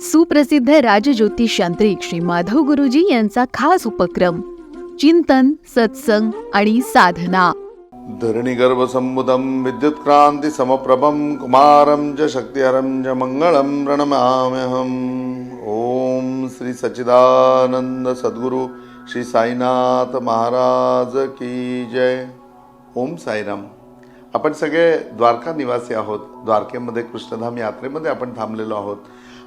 सुप्रसिद्ध राजज्योतिष यांत्रिक श्री माधव गुरुजी यांचा खास उपक्रम चिंतन सत्संग आणि साधना. धरणिगर्भसम्मुदं विद्युत्क्रान्तिसमप्रभं कुमारं च शक्तिहरं च मङ्गलं प्रणमाम्यहम. ॐ श्री सच्चिदानंद सद्गुरु श्री साईनाथ महाराज की जय. ओम साईराम. आपण सगळे द्वारका निवासी आहोत. द्वारकेमध्ये कृष्णधाम यात्रेमध्ये आपण थांबलेलो आहोत.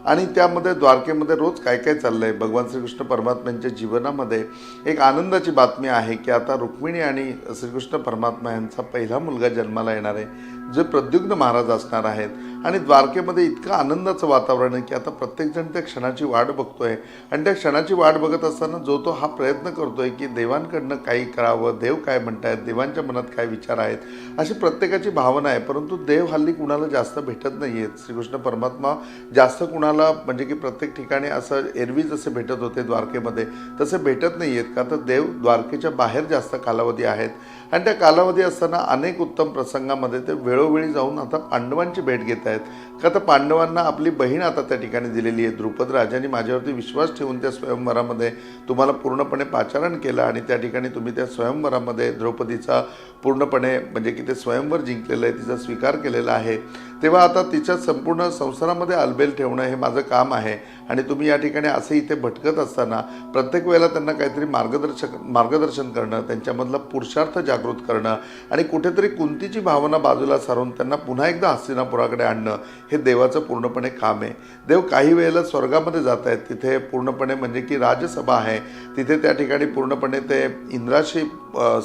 आणि त्यामध्ये द्वारकेमध्ये रोज काय काय चाललं आहे भगवान श्रीकृष्ण परमात्म्यांच्या जीवनामध्ये एक आनंदाची बातमी आहे की आता रुक्मिणी आणि श्रीकृष्ण परमात्मा यांचा पहिला मुलगा जन्माला येणार आहे. जे प्रद्युग्न महाराज असणार आहेत. आणि द्वारकेमध्ये इतकं आनंदाचं वातावरण आहे की आता प्रत्येकजण त्या क्षणाची वाट बघतोय. आणि त्या क्षणाची वाट बघत असताना जो तो हा प्रयत्न करतोय की देवांकडनं काही करावं देव काय म्हणतायत देवांच्या मनात काय विचार आहेत अशी प्रत्येकाची भावना आहे. परंतु देव हल्ली कुणाला जास्त भेटत नाही आहेत श्रीकृष्ण परमात्मा जास्त कुणाला म्हणजे की प्रत्येक ठिकाणी असं एरवी जसे भेटत होते द्वारकेमध्ये तसे भेटत नाही आहेत का? तर देव द्वारकेच्या बाहेर जास्त कालावधी आहेत. आणि त्या कालावधी असताना अनेक उत्तम प्रसंगामध्ये ते वेळ वेळोवेळी जाऊन आता पांडवांची भेट घेत आहेत का तर पांडवांना आपली बहीण आता त्या ठिकाणी दिलेली आहे द्रुपद राजाने माझ्यावरती विश्वास ठेवून त्या स्वयंवरामध्ये तुम्हाला पूर्णपणे पाचारण केलं आणि त्या ठिकाणी तुम्ही त्या स्वयंवरामध्ये द्रौपदीचा पूर्णपणे म्हणजे की ते स्वयंवर जिंकलेलं आहे तिचा स्वीकार केलेला आहे. तेव्हा आता तिच्या संपूर्ण संसारामध्ये अलबेल ठेवणं हे माझं काम आहे आणि तुम्ही या ठिकाणी असे इथे भटकत असताना प्रत्येक वेळेला त्यांना काहीतरी मार्गदर्शक मार्गदर्शन करणं त्यांच्यामधला पुरुषार्थ जागृत करणं आणि कुठेतरी कुंतीची भावना बाजूला सारून त्यांना पुन्हा एकदा हस्तिनापुराकडे आणणं हे देवाचं पूर्णपणे काम आहे. देव काही वेळेला स्वर्गामध्ये जात आहेत. तिथे पूर्णपणे म्हणजे की राजसभा आहे. तिथे त्या ठिकाणी पूर्णपणे ते इंद्राशी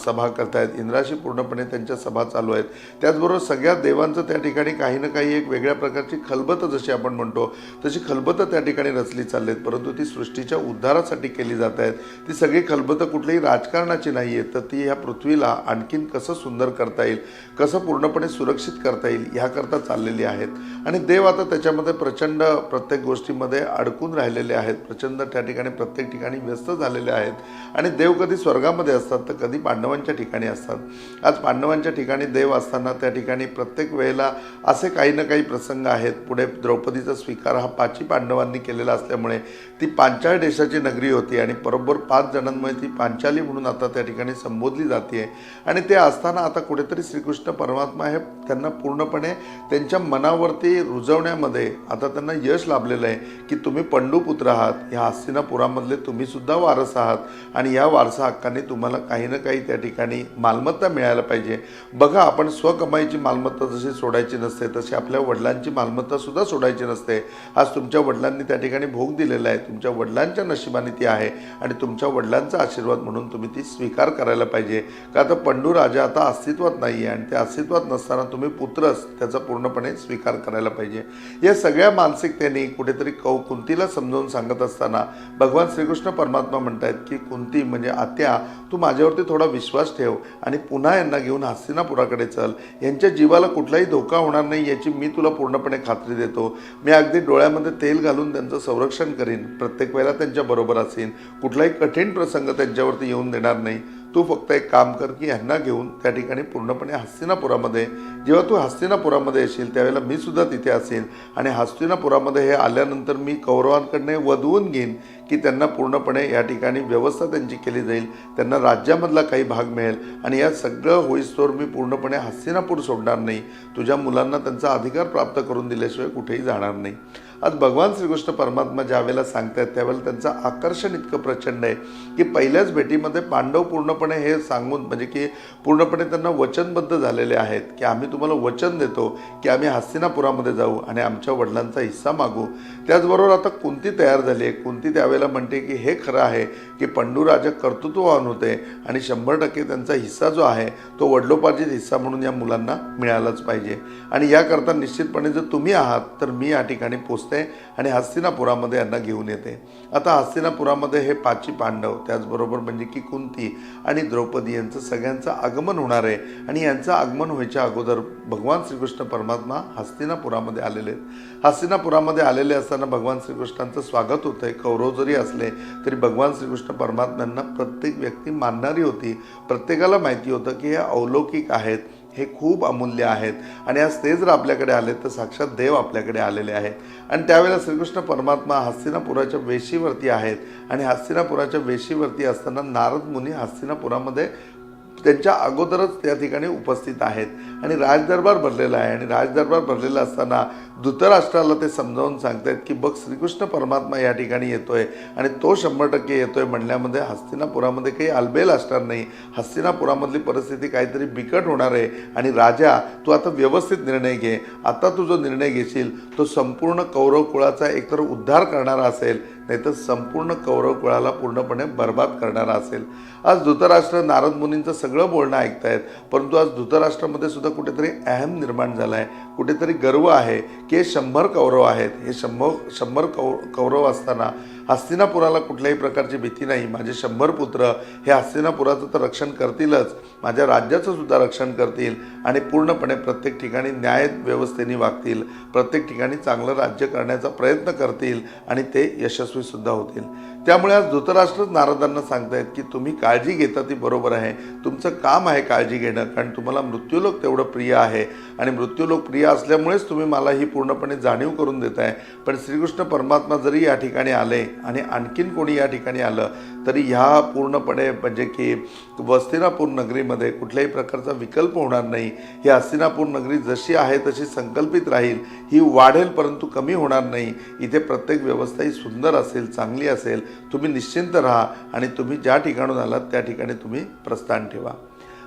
सभा करतायत. इंद्राशी पूर्णपणे त्यांच्या सभा चालू आहेत. त्याचबरोबर सगळ्या देवांचं त्या ठिकाणी काही ना काही एक वेगळ्या प्रकारची खलबत जशी आपण म्हणतो तशी खलबत त्या ठिकाणी रचली चालली आहेत परंतु ती सृष्टीच्या उद्धारासाठी केली जात आहेत. ती सगळी खलबत कुठल्याही राजकारणाची नाही आहे तर ती ह्या पृथ्वीला आणखीन कसं सुंदर करता येईल? कसं पूर्णपणे सुरक्षित करता येईल ह्याकरता चाललेली आहेत. आणि देव आता त्याच्यामध्ये प्रचंड प्रत्येक गोष्टीमध्ये अडकून राहिलेले आहेत. प्रचंड त्या ठिकाणी प्रत्येक ठिकाणी व्यस्त झालेले आहेत. आणि देव कधी स्वर्गामध्ये असतात तर कधी पांडवांच्या ठिकाणी असतात. आज पांडवांच्या ठिकाणी देव असताना त्या ठिकाणी प्रत्येक वेळेला असे काही ना काही प्रसंग आहेत. पुढे द्रौपदीचा स्वीकार हा पाची पांडवांनी केलेला असल्यामुळे ती पांचाळ देशाची नगरी होती आणि बरोबर पाच जणांमुळे ती पांचाली म्हणून आता त्या ठिकाणी संबोधली जाते आणि ते असताना आता कुठेतरी श्रीकृष्ण परमात्मा हे त्यांना पूर्णपणे त्यांच्या मनावरती रुजवण्यामध्ये आता त्यांना यश लाभलेलं आहे की तुम्ही पंडूपुत्र आहात ह्या हस्तिनापुरामधले तुम्ही सुद्धा वारस आहात आणि या वारसा हक्काने तुम्हाला काही ना काही त्या ठिकाणी मालमत्ता मिळायला पाहिजे. बघा आपण स्वकमाईची मालमत्ता जशी सोडायची नसते तशी आपल्या वडिलांची मालमत्ता सुद्धा सोडायची नसते. आज तुमच्या वडिलांनी त्या ठिकाणी भोग दिलेला आहे तुमच्या वडिलांच्या नशिबाने ती आहे आणि तुमच्या वडिलांचा आशीर्वाद म्हणून तुम्ही ती स्वीकार करायला पाहिजे. का तर पंडू राजा आता अस्तित्वात नाही आहे आणि ते अस्तित्वात नसताना तुम्ही पुत्रच त्याचा पूर्णपणे स्वीकार करायला पाहिजे. या सगळ्या मानसिकतेने कुठेतरी कौ कुंतीला समजावून सांगत असताना भगवान श्रीकृष्ण परमात्मा म्हणतायत की कुंती म्हणजे आत्या तू माझ्यावरती थोडा विश्वास ठेव आणि पुन्हा यांना घेऊन हस्तिनापुराकडे चल. यांच्या जीवाला कुठलाही धोका होणार नाही याची मी तुला पूर्णपणे खात्री देतो. मी अगदी डोळ्यामध्ये तेल घालून त्यांचं संरक्षण करीन. प्रत्येक वेळेला त्यांच्या बरोबर असेन. कुठलाही कठीण प्रसंग त्यांच्यावरती येऊन देणार नाही. तू फक्त एक काम कर की ह्यांना घेऊन त्या ठिकाणी पूर्णपणे हस्तिनापुरामध्ये जेव्हा तू हस्तिनापुरामध्ये येशील त्यावेळेला मी सुद्धा तिथे असेल. आणि हस्तिनापुरामध्ये हे आल्यानंतर मी कौरवांकडनं वधवून घेईन. की त्यांना पूर्णपणे या ठिकाणी व्यवस्था त्यांची केली जाईल त्यांना राज्यामधला काही भाग मिळेल आणि या सगळं होईस्तोवर मी पूर्णपणे हस्तिनापूर सोडणार नाही. तुझ्या मुलांना त्यांचा अधिकार प्राप्त करून दिल्याशिवाय कुठेही जाणार नाही. आज भगवान श्रीकृष्ण परमात्मा ज्यावेळेला सांगतायत त्यावेळेला त्यांचं आकर्षण इतकं प्रचंड आहे की पहिल्याच भेटीमध्ये पांडव पूर्णपणे हे सांगून म्हणजे की पूर्णपणे त्यांना वचनबद्ध झालेले आहेत की आम्ही तुम्हाला वचन देतो की आम्ही हस्तिनापुरामध्ये जाऊ आणि आमच्या वडिलांचा हिस्सा मागू. त्याचबरोबर आता कुंती तयार झाली आहे. कुंती त्यावेळेला म्हणते की हे खरं आहे की पंडूराजा कर्तृत्ववान होते आणि शंभर टक्के त्यांचा हिस्सा जो आहे तो वडलोपार्जित हिस्सा म्हणून या मुलांना मिळालाच पाहिजे. आणि याकरता निश्चितपणे जर तुम्ही आहात तर मी या ठिकाणी पोचते आणि हस्तिनापुरामध्ये यांना घेऊन येते. आता हस्तिनापुरामध्ये हे पाची पांडव त्याचबरोबर म्हणजे की कुंती आणि द्रौपदी यांचं सगळ्यांचं आगमन होणार आहे. आणि यांचं आगमन व्हायच्या अगोदर भगवान श्रीकृष्ण परमात्मा हस्तिनापुरामध्ये आलेले आहेत. हस्तिनापुरामध्ये आलेले असताना भगवान श्रीकृष्णांचं स्वागत होतंय कौरव जरी असले तरी भगवान श्रीकृष्ण परमात्म्यांना प्रत्येक व्यक्ती मानणारी होती. प्रत्येकाला माहिती होतं की हे अवलौकिक आहेत हे खूप अमूल्य आहेत. आणि आज ते जर आपल्याकडे आले तर साक्षात देव आपल्याकडे आलेले आहेत. आणि त्यावेळेला श्रीकृष्ण परमात्मा हस्तिनापुराच्या वेशीवरती आहेत. आणि हस्तिनापुराच्या वेशीवरती असताना नारद मुनी हस्तिनापुरामध्ये त्यांच्या अगोदरच त्या ठिकाणी उपस्थित आहेत. आणि राजदरबार भरलेला आहे. आणि राजदरबार भरलेला असताना धृतराष्ट्राला ते समजावून सांगतायत की बघ श्रीकृष्ण परमात्मा या ठिकाणी येतोय आणि तो शंभर टक्के येतोय म्हणल्यामध्ये हस्तिनापुरामध्ये काही आलबेल असणार नाही. हस्तिनापुरामधली परिस्थिती काहीतरी बिकट होणार आहे. आणि राजा तू आता व्यवस्थित निर्णय घे. आता तू जो निर्णय घेशील तो संपूर्ण कौरव कुळाचा एकतर उद्धार करणारा असेल नाहीतर संपूर्ण कौरव कुळाला पूर्णपणे बर्बाद करणारा असेल. आज धृतराष्ट्र नारद मुनींचं सगळं बोलणं ऐकतायत परंतु आज धृतराष्ट्रामध्ये सुद्धा कुठेतरी अहम निर्माण झाला आहे कुठेतरी गर्व आहे की हे शंभर कौरव आहेत. हे शंभर शंभर कौ कौरव असताना हस्तिनापुराला कुठल्याही प्रकारची भीती नाही. माझे शंभर पुत्र हे हस्तिनापुराचं तर रक्षण करतीलच. माझ्या राज्याचं सुद्धा रक्षण करतील आणि पूर्णपणे प्रत्येक ठिकाणी न्याय व्यवस्थेने वागतील. प्रत्येक ठिकाणी चांगलं राज्य करण्याचा प्रयत्न करतील आणि ते यशस्वी सुद्धा होतील. त्यामुळे आज धृतराष्ट्रच नारदांना सांगतायत की तुम्ही काळजी घेता ती बरोबर आहे. तुमचं काम आहे काळजी घेणं. कारण तुम्हाला मृत्यूलोक तेवढं प्रिय आहे. आणि मृत्यूलोक प्रिय असल्यामुळेच तुम्ही मला ही पूर्णपणे जाणीव करून देत आहे पण श्रीकृष्ण परमात्मा जरी या ठिकाणी आले आणि आणखीन कोणी या ठिकाणी आलं तरी ह्या पूर्णपणे म्हणजे की वस्तिनापूर नगरीमध्ये कुठल्याही प्रकारचा विकल्प होणार नाही. ही हस्तिनापूर नगरी जशी आहे तशी संकल्पित राहील. ही वाढेल परंतु कमी होणार नाही. इथे प्रत्येक व्यवस्था ही सुंदर असेल चांगली असेल. तुम्ही निश्चिंत राहा आणि तुम्ही ज्या ठिकाणून आलात त्या ठिकाणी तुम्ही प्रस्थान ठेवा.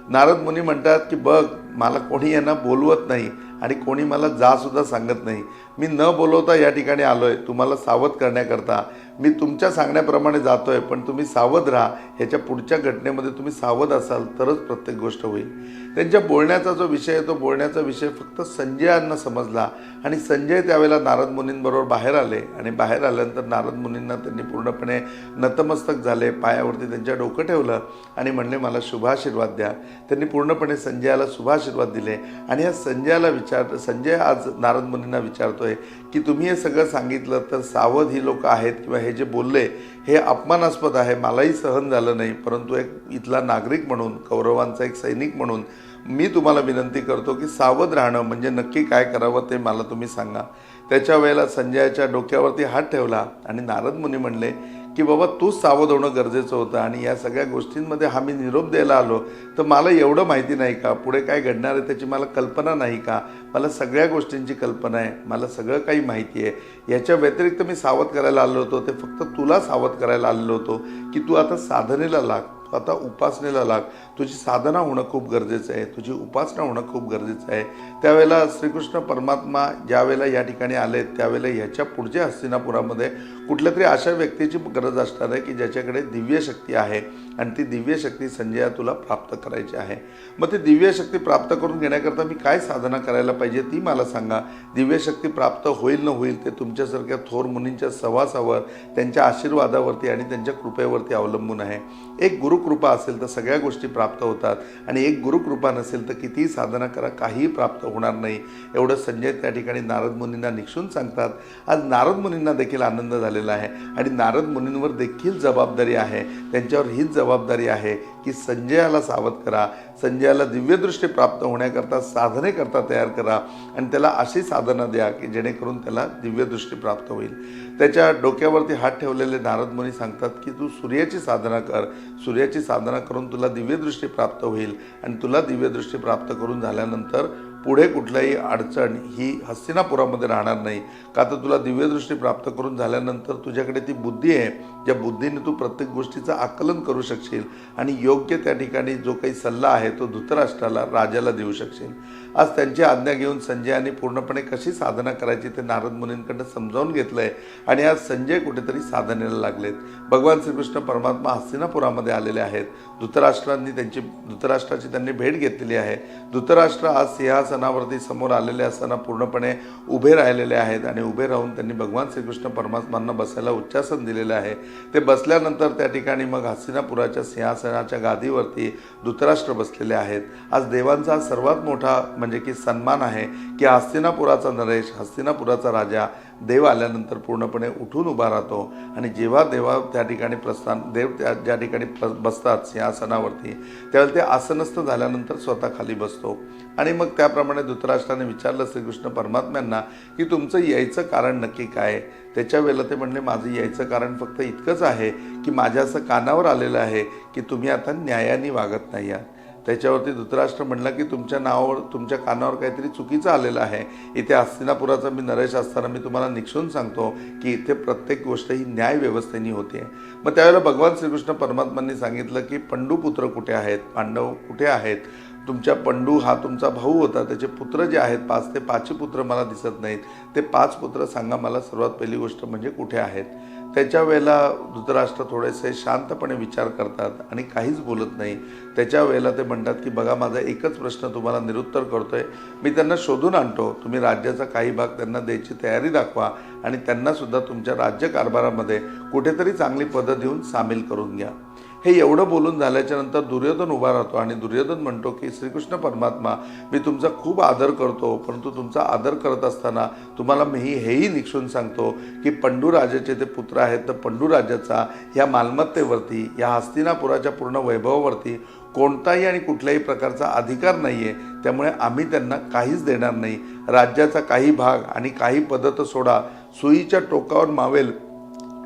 नारद मुनी म्हणतात की बघ मला कोणी यांना बोलवत नाही आणि कोणी मला जा सुद्धा सांगत नाही. मी न बोलवता या ठिकाणी आलोय. तुम्हाला सावध करण्याकरता मी तुमच्या सांगण्याप्रमाणे जातो आहे पण तुम्ही सावध राहा. ह्याच्या पुढच्या घटनेमध्ये तुम्ही सावध असाल तरच प्रत्येक गोष्ट होईल. त्यांच्या बोलण्याचा जो विषय आहे तो बोलण्याचा विषय फक्त संजयांना समजला. आणि संजय त्यावेळेला नारद मुनींबरोबर बाहेर आले. आणि बाहेर आल्यानंतर नारद मुनींना त्यांनी पूर्णपणे नतमस्तक झाले पायावरती त्यांच्या डोकं ठेवलं. आणि म्हणले मला शुभाशीर्वाद द्या. त्यांनी पूर्णपणे संजयाला शुभाशीर्वाद दिले. आणि या संजयाला विचार संजय आज नारद मुनींना विचारतोय की तुम्ही हे सगळं सांगितलं तर सावध ही लोक आहेत किंवा हे हे जे बोलले हे अपमानास्पद आहे मलाही सहन झालं नाही. परंतु एक इथला नागरिक म्हणून कौरवांचा एक सैनिक म्हणून मी तुम्हाला विनंती करतो की सावध राहणं म्हणजे नक्की काय करावं ते मला तुम्ही सांगा. त्याच्या वेळेला संजयाच्या डोक्यावरती हात ठेवला आणि नारद मुनी म्हणले की बाबा तूच सावध होणं गरजेचं होतं आणि या सगळ्या गोष्टींमध्ये हा मी निरोप द्यायला आलो तर मला एवढं माहिती नाही का? पुढे काय घडणार आहे त्याची मला कल्पना नाही का? मला सगळ्या गोष्टींची कल्पना आहे मला सगळं काही माहिती आहे. याच्या व्यतिरिक्त मी सावध करायला आलो होतो ते फक्त तुला सावध करायला आलेलो होतो की तू आता साधनेला लाग. आता उपासनेला लाग. तुझी साधना होणं खूप गरजेचं आहे. तुझी उपासना होणं खूप गरजेचं आहे. त्यावेळेला श्रीकृष्ण परमात्मा ज्यावेळेला या ठिकाणी आले त्यावेळेला ह्याच्या पुढच्या हस्तिनापुरामध्ये कुठल्या तरी अशा व्यक्तीची गरज असणार आहे की ज्याच्याकडे दिव्य शक्ती आहे आणि ती दिव्य शक्ती संजया तुला प्राप्त करायची आहे. मग ती दिव्य शक्ती प्राप्त करून घेण्याकरता मी काय साधना करायला पाहिजे ती मला सांगा. दिव्य शक्ती प्राप्त होईल न होईल ते तुमच्यासारख्या थोर मुनींच्या सहवासावर त्यांच्या आशीर्वादावरती आणि त्यांच्या कृपेवरती अवलंबून आहे. एक गुरु गुरुकृपा असेल तर सगळ्या गोष्टी प्राप्त होतात. आणि एक गुरुकृपा नसेल तर कितीही साधना करा काहीही प्राप्त होणार नाही. एवढं संजय त्या ठिकाणी नारद मुनींना निक्षून सांगतात. आज नारद मुनींना देखील आनंद झालेला आहे. आणि नारद मुनींवर देखील जबाबदारी आहे. त्यांच्यावर हीच जबाबदारी आहे की संजयाला सावध करा संजयाला दिव्यदृष्टी प्राप्त होण्याकरता साधनेकरता तयार करा आणि त्याला अशी साधना द्या की जेणेकरून त्याला दिव्यदृष्टी प्राप्त होईल. त्याच्या डोक्यावरती हात ठेवलेले नारद मुनी सांगतात की तू सूर्याची साधना कर सूर्याची साधना करून तुला दिव्यदृष्टी प्राप्त होईल आणि तुला दिव्यदृष्टी प्राप्त करून झाल्यानंतर पुढे कुठल्याही अडचण ही हस्तिनापुरामध्ये राहणार नाही. का तर तुला दिव्यदृष्टी प्राप्त करून झाल्यानंतर तुझ्याकडे ती बुद्धी आहे ज्या बुद्धीने तू प्रत्येक गोष्टीचं आकलन करू शकशील आणि योग्य त्या ठिकाणी जो काही सल्ला आहे तो धृतराष्ट्राला राजाला देऊ शकशील. आज त्यांची आज्ञा घेऊन संजयाने पूर्णपणे कशी साधना करायची ते नारद मुनींकडनं समजावून आहे आणि आज संजय कुठेतरी साधनेला लागलेत. भगवान श्रीकृष्ण परमात्मा हस्तिनापुरामध्ये आलेले आहेत. धृतराष्ट्रांनी त्यांची धृतराष्ट्राची त्यांनी भेट घेतलेली आहे. धृतराष्ट्र आज सिंहासनावरती समोर आलेले असताना पूर्णपणे उभे राहिलेले आहेत आणि उभे राहून त्यांनी भगवान श्रीकृष्ण परमात्मांना बसायला उच्चासन दिलेलं आहे. ते बसल्यानंतर त्या ठिकाणी मग हस्तिनापुराच्या सिंहासनाच्या गादीवरती धृतराष्ट्र बसलेले आहेत. आज देवांचा सर्वात मोठा म्हणजे की सन्मान आहे की हस्तिनापुराचा नरेश हस्तिनापुराचा राजा देव आल्यानंतर पूर्णपणे उठून उभा राहतो आणि जेव्हा देवा त्या ठिकाणी प्रस्थान देव त्या ज्या ठिकाणी बसतात सिंहासनावरती त्यावेळेला ते आसनस्थ झाल्यानंतर स्वतः खाली बसतो. आणि मग त्याप्रमाणे धृतराष्ट्राने विचारलं श्रीकृष्ण परमात्म्यांना की तुमचं यायचं कारण नक्की काय? त्याच्यावेळेला त्याच्या वेळेला ते म्हणले माझं यायचं कारण फक्त इतकंच आहे की माझ्या असं कानावर आलेलं आहे की तुम्ही आता न्यायाने वागत नाही आहात. त्याच्यावरती धृतराष्ट्र म्हणला की तुमच्या नावावर तुमच्या कानावर काहीतरी चुकीचं आलेलं आहे. इथे हस्तिनापुराचा मी नरेश असताना मी तुम्हाला निक्षून सांगतो की इथे प्रत्येक गोष्ट ही न्याय व्यवस्थेनी होते. मग त्यावेळेला भगवान श्रीकृष्ण परमात्मांनी सांगितलं की पंडूपुत्र कुठे आहेत? पांडव कुठे आहेत? तुमच्या पंडू हा तुमचा भाऊ होता. त्याचे पुत्र जे आहेत पाच ते पाचही पुत्र मला दिसत नाहीत. ते पाच पुत्र सांगा मला सर्वात पहिली गोष्ट म्हणजे कुठे आहेत? त्याच्या वेळेला धृतराष्ट्र थोडेसे शांतपणे विचार करतात आणि काहीच बोलत नाही. त्याच्या वेळेला ते म्हणतात की बघा माझा एकच प्रश्न तुम्हाला निरुत्तर करतो आहे मी त्यांना शोधून आणतो. तुम्ही राज्याचा काही भाग त्यांना द्यायची तयारी दाखवा आणि त्यांनासुद्धा तुमच्या राज्य कारभारामध्ये कुठेतरी चांगली पदं देऊन सामील करून घ्या. हे एवढं बोलून झाल्याच्यानंतर दुर्योधन उभा राहतो आणि दुर्योधन म्हणतो की श्रीकृष्ण परमात्मा मी तुमचा खूप आदर करतो परंतु तुमचा आदर करत असताना तुम्हाला मी हेही निक्षून सांगतो की पंडूराजाचे ते पुत्र आहेत तर पंडूराजाचा ह्या या मालमत्तेवरती या हस्तिनापुराच्या पूर्ण वैभवावरती कोणताही आणि कुठल्याही प्रकारचा अधिकार नाही आहे त्यामुळे आम्ही त्यांना काहीच देणार नाही. राज्याचा काही भाग आणि काही पद्धत सोडा. सुईच्या टोकावर मावेल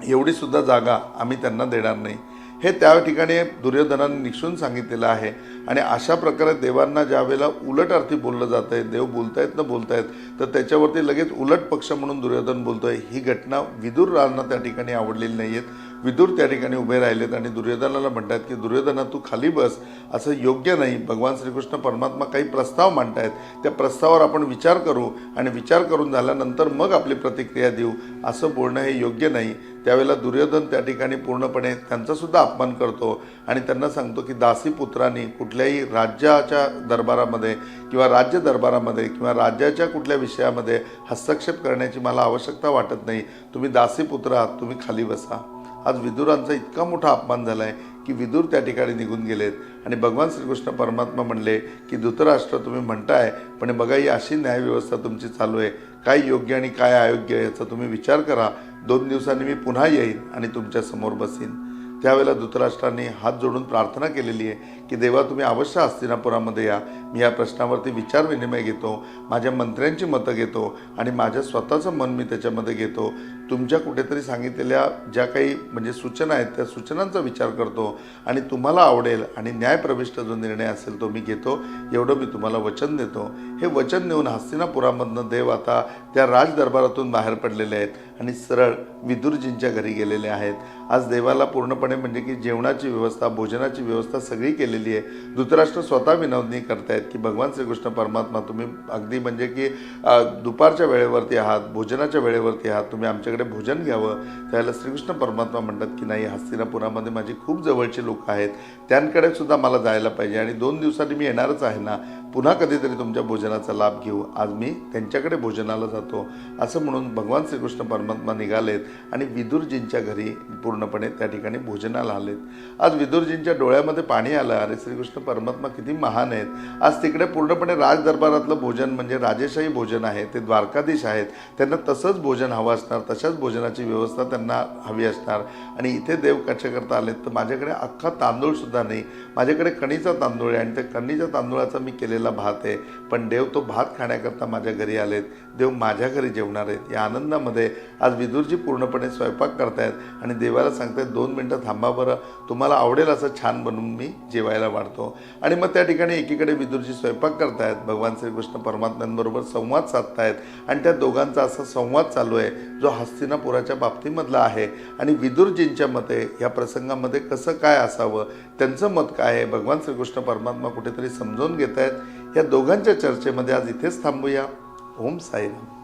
एवढीसुद्धा जागा आम्ही त्यांना देणार नाही. हे त्या ठिकाणी दुर्योधनाने निक्षून सांगितलेलं आहे. आणि अशा प्रकारे देवांना ज्या वेळेला उलट अर्थी बोललं जात आहे देव बोलतायत न बोलतायत तर त्याच्यावरती लगेच उलट पक्ष म्हणून दुर्योधन बोलतोय. ही घटना विदुर राजांना त्या ठिकाणी आवडलेली नाही आहेत विदूर त्या ठिकाणी उभे राहिलेत आणि दुर्योधनाला म्हणतात की दुर्योधना तू खाली बस. असं योग्य नाही. भगवान श्रीकृष्ण परमात्मा काही प्रस्ताव मांडतायत. त्या प्रस्तावावर आपण विचार करू आणि विचार करून झाल्यानंतर मग आपली प्रतिक्रिया देऊ. असं बोलणं हे योग्य नाही. त्यावेळेला दुर्योधन त्या ठिकाणी पूर्णपणे त्यांचासुद्धा अपमान करतो आणि त्यांना सांगतो की दासी पुत्रांनी कुठल्याही राज्याच्या दरबारामध्ये किंवा राज्य दरबारामध्ये किंवा राज्याच्या कुठल्या विषयामध्ये हस्तक्षेप करण्याची मला आवश्यकता वाटत नाही. तुम्ही दासीपुत्र आहात तुम्ही खाली बसा. आज विदुरांचा इतका मोठा अपमान झाला आहे की विदूर त्या ठिकाणी निघून गेलेत. आणि भगवान श्रीकृष्ण परमात्मा म्हणले की धृतराष्ट्र तुम्ही म्हणताय पण बघा ही अशी न्यायव्यवस्था तुमची चालू आहे. काय योग्य आणि काय अयोग्य आहे याचा तुम्ही विचार करा. दोन दिवसांनी मी पुन्हा येईन आणि तुमच्यासमोर बसीन. त्यावेळेला धृतराष्ट्रांनी हात जोडून प्रार्थना केलेली आहे की देवा तुम्ही अवश्य हस्तिनापुरामध्ये या. मी या प्रश्नावरती विचार विनिमय घेतो माझ्या मंत्र्यांची मतं घेतो आणि माझ्या स्वतःचं मन मी त्याच्यामध्ये घेतो. तुमच्या कुठेतरी सांगितलेल्या ज्या काही म्हणजे सूचना आहेत त्या सूचनांचा विचार करतो आणि तुम्हाला आवडेल आणि न्यायप्रविष्ट जो निर्णय असेल तो मी घेतो. एवढं मी तुम्हाला वचन देतो. हे वचन देऊन हस्तिनापुरामधनं देव आता त्या राजदरबारातून बाहेर पडलेले आहेत आणि सरळ विदुरजींच्या घरी गेलेले आहेत. आज देवाला पूर्णपणे म्हणजे की जेवणाची व्यवस्था भोजनाची व्यवस्था सगळी केलेली आहे. धृतराष्ट्र स्वतः विनवणी करतायत की भगवान श्रीकृष्ण परमात्मा तुम्ही अगदी म्हणजे की दुपारच्या वेळेवरती आहात भोजनाच्या वेळेवरती आहात तुम्ही आमच्याकडे भोजन घ्यावं. त्याला श्रीकृष्ण परमात्मा म्हणतात की नाही हस्तिनापुरामध्ये माझी खूप जवळचे लोक आहेत. त्यांकडे सुद्धा मला जायला पाहिजे आणि दोन दिवसांनी मी येणारच आहे ना पुन्हा कधीतरी तुमच्या भोजनाचा लाभ घेऊ. आज मी त्यांच्याकडे भोजनाला जातो. असं म्हणून भगवान श्रीकृष्ण परमात्मा निघालेत आणि विदुरजींच्या घरी पूर्णपणे त्या ठिकाणी भोजनाला आलेत. आज विदुरजींच्या डोळ्यामध्ये पाणी आलं अरे श्रीकृष्ण परमात्मा किती महान आहेत. आज तिकडे पूर्णपणे राजदरबारातलं भोजन म्हणजे राजेशाही भोजन आहे ते द्वारकाधीश आहेत. त्यांना तसंच भोजन हवं असणार तशाच भोजनाची व्यवस्था त्यांना हवी असणार. आणि इथे देव कशाकरता आलेत तर माझ्याकडे अख्खा तांदूळ सुद्धा नाही. माझ्याकडे कणीचा तांदूळ आहे आणि त्या कणीच्या तांदूळाचा मी केलेला भात आहे. पण देव तो भात खाण्याकरता माझ्या घरी आलेत. देव माझ्या घरी जेवणार आहेत. या आनंदामध्ये आज विदुरजी पूर्णपणे स्वयंपाक करतायत आणि देवाला सांगतायत दोन मिनटं थांबा बरं. तुम्हाला आवडेल असं छान बनवून मी जेवायला वाढतो. आणि मग त्या ठिकाणी एकीकडे विदुरजी स्वयंपाक करतायत. भगवान श्रीकृष्ण परमात्म्यांबरोबर संवाद साधतायत. आणि त्या दोघांचा असा संवाद चालू आहे जो हस्तिनापुराच्या बाबतीमधला आहे. आणि विदुरजींच्या मते या प्रसंगामध्ये कसं काय असावं? त्यांचं मत काय आहे? भगवान श्रीकृष्ण परमात्मा कुठेतरी समजून घेत आहेत या दोघांच्या चर्चेमध्ये आज इथेच थांबूया. ओम साईराम.